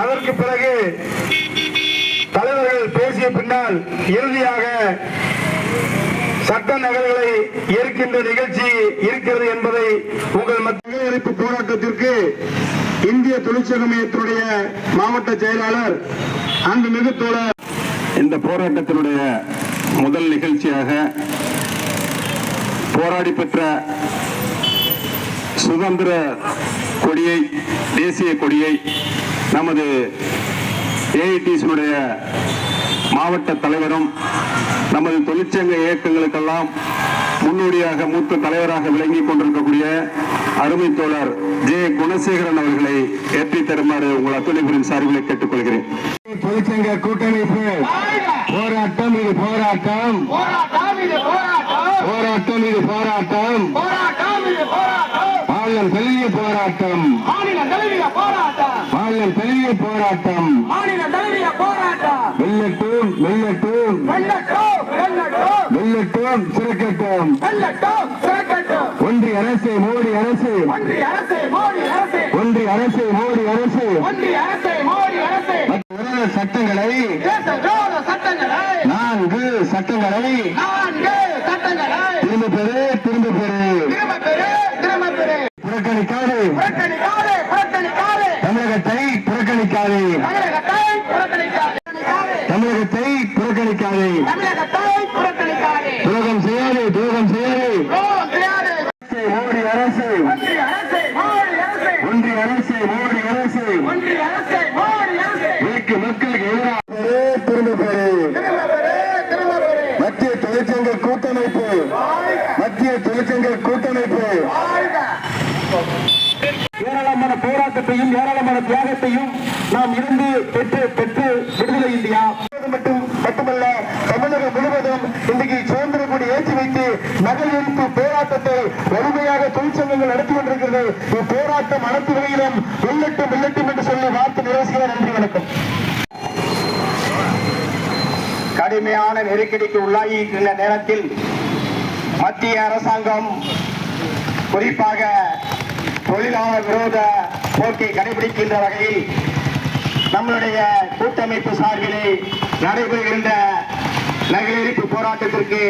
அதற்கு பிறகு தலைவர்கள் பேசிய பின்னால் இறுதியாக சட்ட நகல்களை ஏற்கின்ற நிகழ்ச்சி இருக்கிறது என்பதை உங்கள் மத்திய எரிப்பு போராட்டத்திற்கு இந்திய தொழிற்சங்க மையத்தினுடைய மாவட்ட செயலாளர் அன்புமிகு தோழர். இந்த போராட்டத்தினுடைய முதல் நிகழ்ச்சியாக போராடி பெற்ற சுதந்திர கொடியை தேசிய கொடியை நமது ஏஐடிசியுடைய மாவட்ட தலைவரும் நமது தொழிற்சங்க இயக்கங்களுக்கெல்லாம் முன்னோடியாக மூத்த தலைவராக விளங்கி கொண்டிருக்கக்கூடிய அருமை தோழர் ஜே. குணசேகரன் அவர்களை ஏற்றி தருமாறு உங்கள் அத்துணைபுரின் சார்பில் கேட்டுக்கொள்கிறேன். தொழிற்சங்க கூட்டமைப்பு போராட்டம் இது போராட்டம் போராட்டம் இது போராட்டம் போராட்டம் இது போராட்டம் போராட்டம் இது போராட்டம் மாநிலம் தழுவிய போராட்டம் மாநில தழுவிய போராட்டம் மாநிலம் தழுவிய போராட்டம். மாநில தழுவிய போராட்டம். வெல்லட்டும் வெல்லட்டும். வெள்ளட்டும் வெள்ளட்டும் வெல்லட்டும் சிறக்கட்டும். வெள்ளட்டும் சிறக்கட்டும். ஒன்றிய அரசு மோடி அரசு. ஒன்றிய அரசு மோடி அரசு. ஒன்றிய அரசு மோடி அரசு. ஒன்றிய அரசு மோடி அரசு. விரோத சட்டங்களை. நான்கு சட்டங்களை. நான்கு சட்டங்களை. திரும்ப பெறு திரும்ப பெறு. திரும்ப பெறு திரும்ப பெறு. புறக்கணிக்காதே. புறக்கணிக்காதே தமிழகத்தை புறக்கணிக்காது தமிழகத்தை புறக்கணிக்காதே தமிழகத்தை புறக்கணிக்காது. துரோகம் செய்யாது துரோகம் செய்யாது. மோடி அரசு. ஒன்றிய அரசு மோடி அரசு. ஒன்றிய அரசு மோடி அரசு. ஒன்றிய அரசு மோடி அரசு. உழைக்கும் மக்களுக்கு எதிராக. திரும்ப பெறு மத்திய தொழிற்சங்க கூட்டமைப்பு. மத்திய தொழிற்சங்க கூட்டமைப்பு. ஏராளமான போராட்டத்தையும் ஏராளமான தியாகத்தையும் நாம் இருந்து பெற்று பெற்று விடுதலை இந்தியா. மட்டும் மட்டுமல்ல தமிழகம் முழுவதும் இன்றைக்கு சுதந்திர கொடி ஏற்றி வைத்து நகல் எரிப்பு போராட்டத்தை வலிமையாக தொழிற்சங்கங்கள் நடத்தி கொண்டிருக்கிறது. இப்போராட்டம் அனைத்து வகையிலும் வெள்ளட்டும் வெள்ளட்டும் என்று சொல்லி வாழ்த்து நிறைவேசுகிற நன்றி வணக்கம். கடுமையான நெருக்கடிக்கு உள்ளாகி இருக்கின்ற நேரத்தில் மத்திய அரசாங்கம் குறிப்பாக தொழிலாளர் விரோத போக்கை கடைபிடிக்கின்ற வகையில் நம்மளுடைய கூட்டமைப்பு சார்பிலே நடைபெறுகின்ற நகலெரிப்பு போராட்டத்திற்கு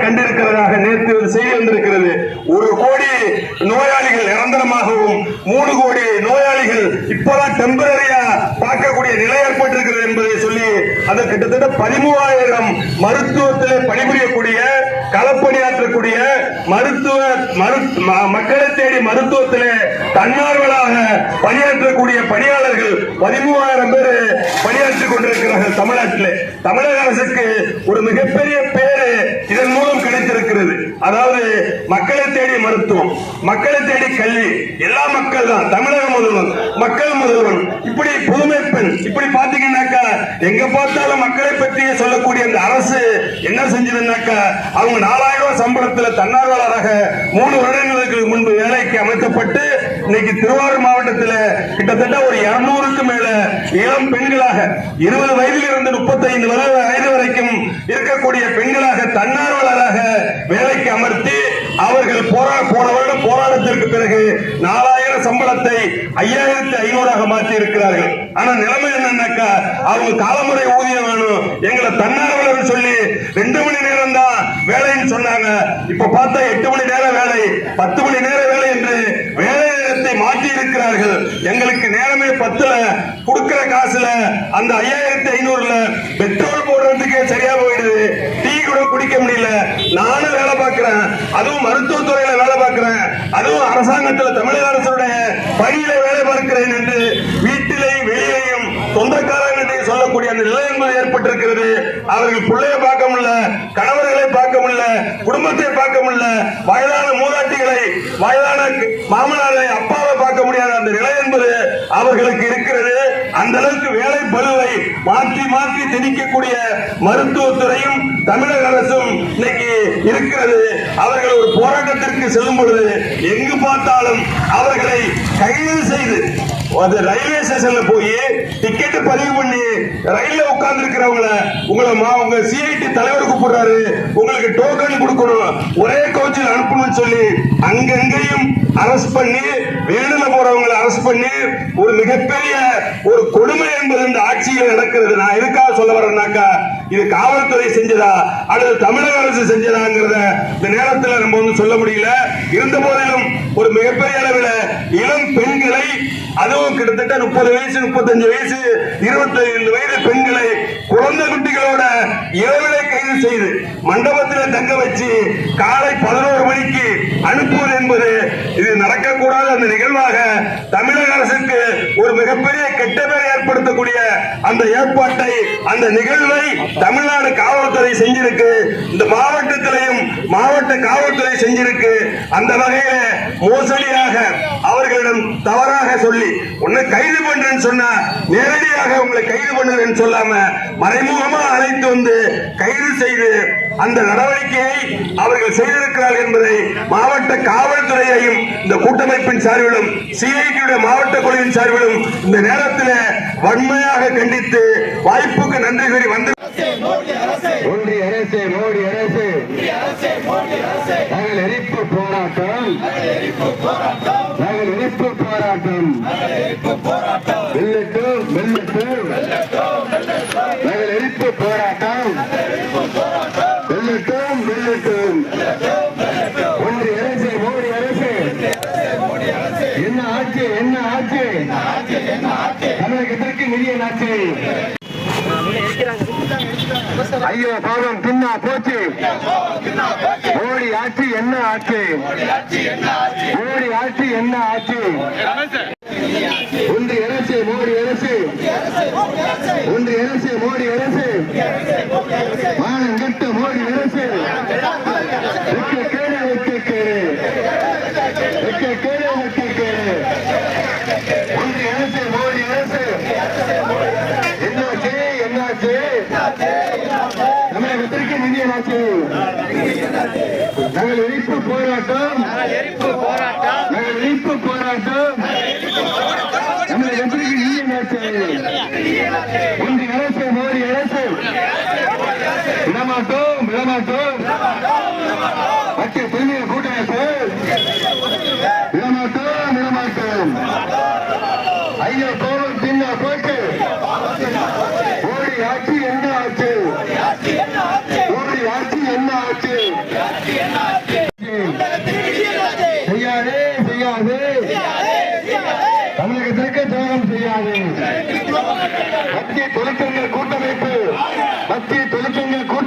கண்டிருக்கிறதாக நேற்று ஒரு செய்தி வந்திருக்கிறது. ஒரு கோடி நோயாளிகள் நிரந்தரமாகவும் மூணு கோடி நோயாளிகள் இப்பதான் டெம்பரரியா பார்க்கக்கூடிய நிலை ஏற்பட்டிருக்கிறது என்பதை சொல்லி அது கிட்டத்தட்ட பதிமூவாயிரம் மருத்துவத்தில் பணிபுரியக்கூடிய களப்பணியாற்றக்கூடிய மருத்துவ மரு மக்களை தேடி மருத்துவத்தில் தன்னார்வ தன்னார்வலாக பணியாற்றக்கூடிய பணியாளர்கள் பதிமூவாயிரம் பேர் பணியாற்றிக் கொண்டிருக்கிறார்கள் தமிழ்நாட்டிலே. தமிழக அரசுக்கு ஒரு மிகப்பெரிய பேரு இதன் மூலம் கிடைத்திருக்கிறது. அதாவது மக்களை தேடி மருத்துவம் மக்களை தேடி கல்வி. எல்லா மக்கள் தான் தமிழக முதல்வன் மக்கள் முதல்வன் இப்படி புதுமை பெண் இப்படி பாத்தீங்கன்னாக்கா எங்க பார்த்தாலும் மக்களை பற்றி சொல்லக்கூடிய அந்த அரசு என்ன செஞ்சதுன்னாக்கா அவங்க நாலாயிரம் ரூபாய் சம்பளத்துல தன்னார்வலராக மூணு வருடங்களுக்கு முன்பு வேலைக்கு அமைக்கப்பட்டு இன்னைக்கு திருவாரூர் மாவட்டத்தில் கிட்டத்தட்ட ஒரு இருநூறுக்கு மேல இளம் பெண்களாக இருபது வயதில் இருந்து முப்பத்தைந்து வயது வரைக்கும் இருக்கக்கூடிய பெண்களாக தன்னார்வலராக வேலைக்கு அமர்த்தி அவர்கள் போரா போன வருடம் போராட்டத்திற்கு பிறகு நாலாயிரம் சம்பளத்தை ஐயாயிரத்தி ஐநூறாக மாற்றி இருக்கிறார்கள் ஆனா நிலைமை என்னன்னாக்கா அவங்க காலமுறை ஊதியம் வேணும். எங்களை தன்னார்வலர் சொல்லி ரெண்டு மணி நேரம் தான் வேலைன்னு சொன்னாங்க. இப்ப பார்த்தா எட்டு மணி நேரம் வேலை பத்து மணி நேர வேலை என்று இருக்கிறார்கள் எங்களுக்கு நேரமே பத்துல. கொடுக்கிற காசுல அந்த ஐயாயிரத்தி ஐநூறுல பெட்ரோல் போடுறதுக்கே சரியா போயிடுது. டீ கூட குடிக்க முடியல. நானும் வேலை பார்க்கிறேன். அதுவும் மருத்துவத்துறையில வேலை பார்க்கிறேன். அதுவும் அரசாங்கத்துல தமிழக அரசுடைய பணியில வேலை பார்க்கிறேன் என்று வீட்டிலையும் வெளியிலேயும் சொந்தக்கார என்று சொல்லக்கூடிய அந்த நிலை என்பது ஏற்பட்டிருக்கிறது. அவர்கள் பிள்ளைய பார்க்க முடியல கணவர்களை பார்க்க முடியல குடும்பத்தை பார்க்க முடியல வயதான மூதாட்டிகளை வயதான மாமனாரை அப்பாவை பார்க்க முடியாத அந்த நிலை என்பது அவர்களுக்கு இருக்கிறது. அந்த அளவுக்கு வேலை பலுவை மாற்றி மாற்றி திணிக்கக்கூடிய மருத்துவத்துறையும் தமிழக அரசும் இன்னைக்கு இருக்கிறது. அவர்கள் ஒரு போராட்டத்திற்கு செல்லும் பொழுது எங்கு பார்த்தாலும் அவர்களை கைது செய்து அது ரயில்வே ஸ்டேஷன்ல போய் டிக்கெட் பதிவு பண்ணி ரயில்ல உட்கார்ந்து இருக்கிறவங்கள உங்களை மா- உங்க சிஐடி தலைவர் கூப்பிடுறாரு. உங்களுக்கு டோக்கன் கொடுக்கணும். ஒரே கோச்சில் அனுப்பணும்னு சொல்லி அங்கங்கேயும் அரஸ்ட் பண்ணி வேணுல போறவங்களை அரஸ்ட் பண்ணி ஒரு மிகப்பெரிய ஒரு கொடுமை என்பது இந்த ஆட்சியில் நடக்கிறது. நான் எதுக்காக சொல்ல வரேன்னாக்கா இது காவல்துறை செஞ்சதா அல்லது தமிழக அரசு செஞ்சதாங்கிறத இந்த நேரத்தில் நம்ம வந்து சொல்ல முடியல. இருந்த போதிலும் ஒரு மிகப்பெரிய அளவில் இளம் பெண்களை அதுவும் கிட்டத்தட்ட முப்பது வயசு முப்பத்தஞ்சு வயசு இருபத்தி ஐந்து வயது பெண்களை குழந்தை குட்டிகளோட இரவிலை கைது செய்து மண்டபத்தில் தங்க வச்சு காலை பதினோரு மணிக்கு அனுப்புவது என்பது இது நடக்கக்கூடாத அந்த நிகழ்வாக தமிழக அரசுக்கு ஒரு மிகப்பெரிய கெட்ட பெயர் ஏற்படுத்தக்கூடிய அந்த ஏற்பாட்டை அந்த நிகழ்வை தமிழ்நாடு காவல்துறை செஞ்சிருக்கு. இந்த மாவட்டத்திலையும் மாவட்ட காவல்துறை செஞ்சிருக்கு. அந்த வகையில மோசடியாக அவர்களிடம் தவறாக சொல்லி உன்னை கைது பண்றேன்னு சொன்னா நேரடியாக உங்களை கைது பண்ணுறேன்னு சொல்லாம மறைமுகமா அழைத்து வந்து கைது செய்து அந்த நடவடிக்கையை அவர்கள் செய்திருக்கிறார்கள் என்பதை மாவட்ட காவல்துறையையும் இந்த கூட்டமைப்பின் சார்பிலும் சிஐடியுடைய மாவட்ட குழுவின் சார்பிலும் இந்த நேரத்தில் வன்மையாக கண்டித்து வாய்ப்புக்கு நன்றி கூறி வந்து ஒன்றிய அரசு மோடி அரசு. எரிப்பு போராட்டம் நாங்கள் எரிப்பு போராட்டம் வெல்லட்டும் வெல்லட்டும் நாங்கள் எரிப்பு போராட்டம் வெல்லட்டும் ஒன்று அரசு மோடி அரசு. என்ன ஆட்சி என்ன ஆட்சி தமிழகத்திற்கு நிதிய ஆட்சி ஐயோ பாவம் பின்னா போச்சு. மோடி ஆட்சி என்ன ஆட்சி மோடி ஆட்சி என்ன ஆட்சி ஒன்று அரசு மோடி அரசு. ஒன்று அரசு மோடி அரசு. மானம் கட்ட மோடி அரசு வெக்க கேடு வெக்க கேடு வெக்க கேடு வெக்க கேடு ஒன்றிய அரசு மோடி அரசு என்னாச்சு என்னாச்சு தமிழகத்திற்கு நிதி என்னாச்சு நாங்கள் எரிப்பு போராட்டம். நாங்கள் எரிப்பு போராட்டம். தமிழகத்திற்கு நிதி என்னாச்சு ஒன்றிய அரசு மோடி அரசு. விடமாட்டோம் விடமாட்டோம். மத்திய தொழில் கூட்டமைப்பு. விடமாட்டோம் விடமாட்டோம் ஐயோ கோவம் தின்ன போட்டு மோடி ஆட்சி என்ன ஆச்சு மோடி ஆட்சி என்ன ஆச்சு செய்யாதே செய்யாதே தமிழகத்திற்கு துரோகம் செய்யாது மத்திய தொழிற்சங்க கூட்டமைப்பு மத்திய தொழிற்சங்க கூட்ட